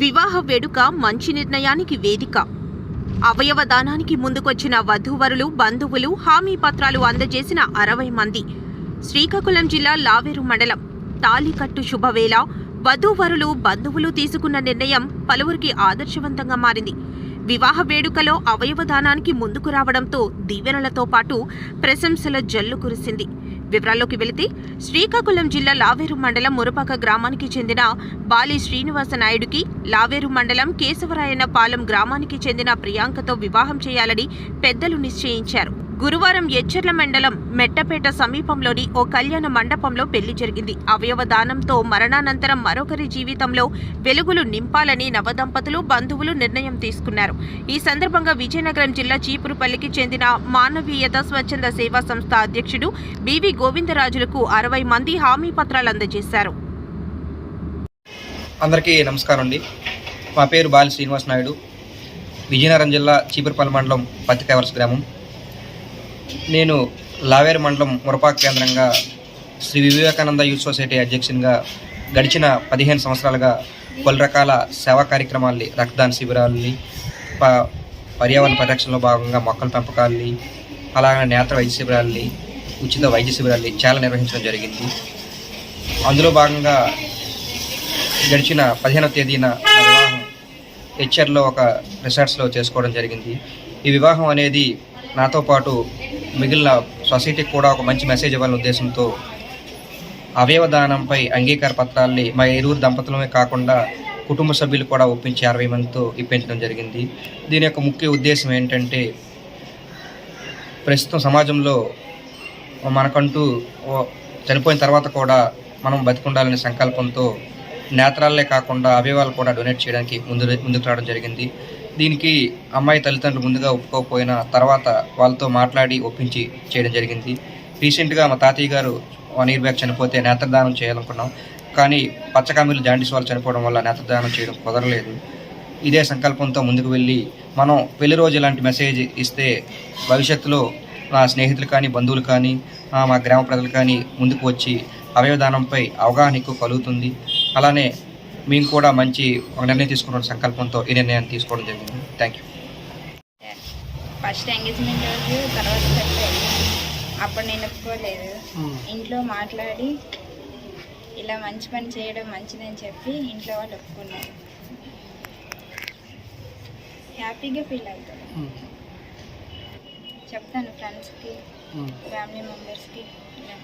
వివాహ వేడుక మంచి నిర్ణయానికి వేదిక. అవయవ దానానికి ముందుకొచ్చిన వధూవరులు బంధువులు హామీ పత్రాలు అందజేసిన అరవై మంది. శ్రీకాకుళం జిల్లా లావేరు మండలం. తాలికట్టు శుభవేళ. వధూవరులు బంధువులు తీసుకున్న నిర్ణయం పలువురికి ఆదర్శవంతంగా మారింది. వివాహ వేడుకలో అవయవ దానానికి ముందుకు రావడంతో దీవెనలతో పాటు ప్రశంసల జల్లు కురిసింది. వివరాల్లోకి వెళితే శ్రీకాకుళం జిల్లా లావేరు మండలం మురపాక గ్రామానికి చెందిన బాలి శ్రీనివాస నాయుడుకి లావేరు మండలం కేశవరాయన పాలెం గ్రామానికి చెందిన ప్రియాంకతో వివాహం చేయాలని పెద్దలు నిశ్చయించారు. గురువారం ఎచ్చర్ల మండలం మెట్టపేట సమీపంలోని ఓ కళ్యాణ మండపంలో పెళ్ళి జరిగింది. అవయవ దానంతో మరణానంతరం మరొకరి జీవితంలో వెలుగులు నింపాలని నవదంపతులు బంధువులు నిర్ణయం తీసుకున్నారు. ఈ సందర్భంగా విజయనగరం జిల్లా చీపురుపల్లికి చెందిన మానవీయత స్వచ్ఛంద సేవా సంస్థ అధ్యక్షుడు బివి గోవిందరాజులకు అరవై మంది హామీ పత్రాలు అందజేశారు. అందరికీ నమస్కారం అండి. మా పేరు బాలి శ్రీనివాస్ నాయుడు. విజయనగరం జిల్లా చీపురుపల్లి మండలం పత్తికైవర్స్ గ్రామం. నేను లావేరు మండలం మురపాక్ కేంద్రంగా శ్రీ వివేకానంద యూత్ సొసైటీ అధ్యక్షునిగా గడిచిన పదిహేను సంవత్సరాలుగా పలు రకాల సేవా కార్యక్రమాల్ని రక్తదాన శిబిరాలని ప పర్యావరణ పరిరక్షణలో భాగంగా మొక్కల పెంపకాలని అలాగే నేత్ర వైద్య శిబిరాలని ఉచిత వైద్య శిబిరాలని చాలా నిర్వహించడం జరిగింది. అందులో భాగంగా గడిచిన పదిహేనవ తేదీన వివాహం హెచ్ఆర్లో ఒక రిసార్ట్స్లో చేసుకోవడం జరిగింది. ఈ వివాహం అనేది నాతో పాటు మిగిలిన సొసైటీకి కూడా ఒక మంచి మెసేజ్ ఇవ్వాలనే ఉద్దేశంతో అవయవదానంపై అంగీకార పత్రాల్ని మా ఇరువురు దంపతులమే కాకుండా కుటుంబ సభ్యులు కూడా ఒప్పించి అరవై మందితో ఇప్పించడం జరిగింది. దీని యొక్క ముఖ్య ఉద్దేశం ఏంటంటే ప్రస్తుతం సమాజంలో మనకంటూ చనిపోయిన తర్వాత కూడా మనం బతికుండాలనే సంకల్పంతో నేత్రాలే కాకుండా అవయవాలు కూడా డొనేట్ చేయడానికి ముందు ముందుకు రావడం జరిగింది. దీనికి అమ్మాయి తల్లిదండ్రులు ముందుగా ఒప్పుకోకపోయినా తర్వాత వాళ్ళతో మాట్లాడి ఒప్పించి చేయడం జరిగింది. రీసెంట్గా మా తాతయ్య గారు వన్ ఇయర్ బ్యాక్ చనిపోతే నేత్రదానం చేయాలనుకున్నాం. కానీ పచ్చకామీలు జాండీస్ వాళ్ళు చనిపోవడం వల్ల నేత్రదానం చేయడం కుదరలేదు. ఇదే సంకల్పంతో ముందుకు వెళ్ళి మనం పెళ్ళి రోజు ఇలాంటి మెసేజ్ ఇస్తే భవిష్యత్తులో నా స్నేహితులు కానీ బంధువులు కానీ మా గ్రామ ప్రజలు కానీ ముందుకు వచ్చి అవయవదానంపై అవగాహన ఎక్కువ కలుగుతుంది. అలానే మేము కూడా మంచి ఒక నిర్ణయం తీసుకున్న సంకల్పంతో ఈ నిర్ణయాన్ని తీసుకోవడం జరిగింది. థ్యాంక్ యూ ఫస్ట్ ఎంగేజ్మెంట్ రోజు తర్వాత అప్పుడు నేను ఒప్పుకోలేదు. ఇంట్లో మాట్లాడి ఇలా మంచి పని చేయడం మంచిదని చెప్పి ఇంట్లో వాళ్ళు ఒప్పుకున్నారు. హ్యాపీగా ఫీల్ అవుతాను చెప్తాను ఫ్రెండ్స్కి ఫ్యామిలీ మెంబర్స్కి. ఇలా